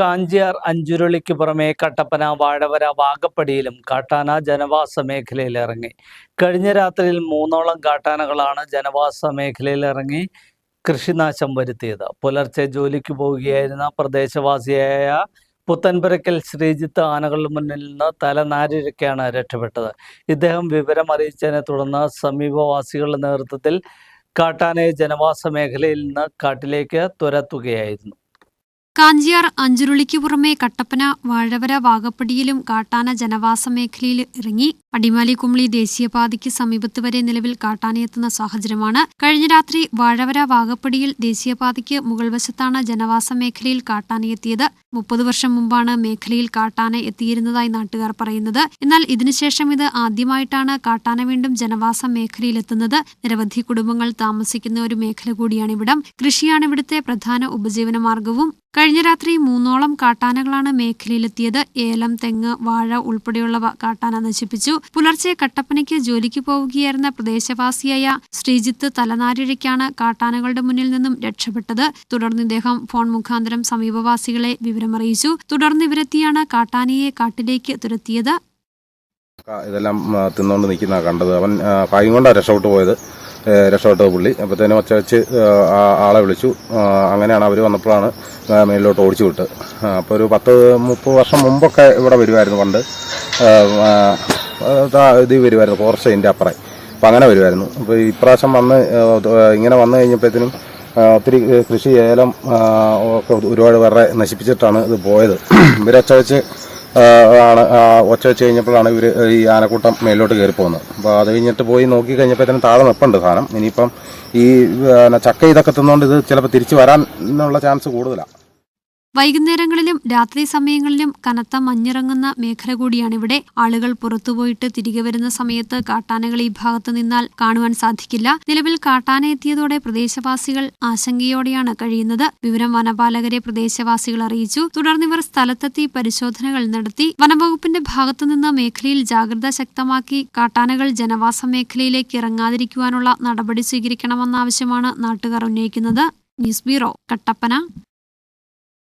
കാഞ്ചിയാർ അഞ്ചുരുളിക്ക് പുറമെ കട്ടപ്പന വാഴവര വാഗപ്പടിയിലും കാട്ടാന ജനവാസ മേഖലയിൽ ഇറങ്ങി. കഴിഞ്ഞ രാത്രിയിൽ മൂന്നോളം കാട്ടാനകളാണ് ജനവാസ മേഖലയിൽ ഇറങ്ങി കൃഷിനാശം വരുത്തിയത്. പുലർച്ചെ ജോലിക്ക് പോവുകയായിരുന്ന പ്രദേശവാസിയായ പുത്തൻപുരക്കൽ ശ്രീജിത്ത് ആനകളുടെ മുന്നിൽ നിന്ന് തലനാരിഴക്കാണ് രക്ഷപ്പെട്ടത്. ഇദ്ദേഹം വിവരം അറിയിച്ചതിനെ തുടർന്ന് സമീപവാസികളുടെ നേതൃത്വത്തിൽ കാട്ടാനയെ ജനവാസ മേഖലയിൽ നിന്ന് കാട്ടിലേക്ക് തുരത്തുകയായിരുന്നു. കാഞ്ചിയാർ അഞ്ചുരുളിക്ക് പുറമെ കട്ടപ്പന വാഴവര വാഗപ്പടിയിലും കാട്ടാന ജനവാസ മേഖലയിൽ ഇറങ്ങി അടിമാലി കുമളി ദേശീയപാതയ്ക്ക് സമീപത്ത് വരെ നിലവിൽ കാട്ടാനയെത്തുന്ന സാഹചര്യമാണ്. കഴിഞ്ഞ രാത്രി വാഴവര വാഗപ്പടിയിൽ ദേശീയപാതയ്ക്ക് മുകൾ വശത്താണ് ജനവാസ മേഖലയിൽ കാട്ടാനയെത്തിയത്. മുപ്പത് വർഷം മുമ്പാണ് മേഖലയിൽ കാട്ടാന എത്തിയിരുന്നതായി നാട്ടുകാർ പറയുന്നത്. എന്നാൽ ഇതിനുശേഷം ഇത് ആദ്യമായിട്ടാണ് കാട്ടാന വീണ്ടും ജനവാസ മേഖലയിലെത്തുന്നത്. നിരവധി കുടുംബങ്ങൾ താമസിക്കുന്ന ഒരു മേഖല കൂടിയാണ് കൂടിയാണിവിടം കൃഷിയാണ് ഇവിടുത്തെ പ്രധാന ഉപജീവന മാർഗവും. കഴിഞ്ഞ രാത്രി മൂന്നോളം കാട്ടാനകളാണ് മേഖലയിലെത്തിയത്. ഏലം തെങ്ങ് വാഴ ഉൾപ്പെടെയുള്ളവ കാട്ടാന നശിപ്പിച്ചു. പുലർച്ചെ കട്ടപ്പനയ്ക്ക് ജോലിക്ക് പോവുകയായിരുന്ന പ്രദേശവാസിയായ ശ്രീജിത്ത് തലനാരിഴയ്ക്കാണ് കാട്ടാനകളുടെ മുന്നിൽ നിന്നും രക്ഷപ്പെട്ടത്. തുടർന്ന് ഇദ്ദേഹം ഫോൺ മുഖാന്തരം സമീപവാസികളെ വിവരമറിയിച്ചു. തുടർന്ന് ഇവരെത്തിയാണ് കാട്ടാനയെ കാട്ടിലേക്ക് തുരത്തിയത്. ഇതെല്ലാം തിന്നുകൊണ്ട് നിൽക്കുന്ന കണ്ടത്. അവൻ കായും കൊണ്ടാണ് രക്ഷപ്പെട്ടു പോയത്. രക്ഷപ്പെട്ടത് പുള്ളി. അപ്പോഴത്തേനും ഒച്ച വെച്ച് ആളെ വിളിച്ചു. അങ്ങനെയാണ് അവർ വന്നപ്പോഴാണ് മേലിലോട്ട് ഓടിച്ചു വിട്ട് അപ്പോൾ ഒരു പത്ത് മുപ്പത് വർഷം മുമ്പൊക്കെ ഇവിടെ വരുമായിരുന്നു പണ്ട്. ഇത് വരുമായിരുന്നു അതിന്റെ അപ്പുറം. അപ്പം അങ്ങനെ വരുമായിരുന്നു അപ്പോൾ ഇപ്രാവശ്യം വന്ന് ഇങ്ങനെ വന്നു കഴിഞ്ഞപ്പോഴത്തേനും ഒത്തിരി കൃഷി ഏലം ഒക്കെ ഒരുപാട് വേറെ നശിപ്പിച്ചിട്ടാണ് ഇത് പോയത്. ഇവരൊച്ച വെച്ച് ആ, ആണ് ഒച്ച വെച്ച് കഴിഞ്ഞപ്പോഴാണ് ഇവർ ഈ ആനക്കൂട്ടം മേലോട്ട് കയറി പോകുന്നത്. അപ്പോൾ അത് കഴിഞ്ഞിട്ട് പോയി നോക്കി കഴിഞ്ഞപ്പോഴത്തേനും താഴെ നിൽപ്പുണ്ട് സാധനം. ഇനിയിപ്പം ഈ ചക്ക ഇതൊക്കെ തിന്നുകൊണ്ട് ഇത് ചിലപ്പോൾ തിരിച്ചു വരാനുള്ള ചാൻസ് കൂടുതലാണ് വൈകുന്നേരങ്ങളിലും രാത്രി സമയങ്ങളിലും കനത്ത മഞ്ഞിറങ്ങുന്ന മേഖല കൂടിയാണിവിടെ. ആളുകൾ പുറത്തുപോയിട്ട് തിരികെ വരുന്ന സമയത്ത് കാട്ടാനകൾ ഈ ഭാഗത്ത് നിന്നാൽ കാണുവാൻ സാധിക്കില്ല. നിലവിൽ കാട്ടാന എത്തിയതോടെ പ്രദേശവാസികൾ ആശങ്കയോടെയാണ് കഴിയുന്നത്. വിവരം വനപാലകരെ പ്രദേശവാസികൾ അറിയിച്ചു. തുടർന്ന് ഇവർ സ്ഥലത്തെത്തി പരിശോധനകൾ നടത്തി. വനംവകുപ്പിന്റെ ഭാഗത്തുനിന്ന് മേഖലയിൽ ജാഗ്രത ശക്തമാക്കി കാട്ടാനകൾ ജനവാസ മേഖലയിലേക്ക് ഇറങ്ങാതിരിക്കുവാനുള്ള നടപടി സ്വീകരിക്കണമെന്ന ആവശ്യമാണ് നാട്ടുകാർ ഉന്നയിക്കുന്നത്. News bureau Kattappana.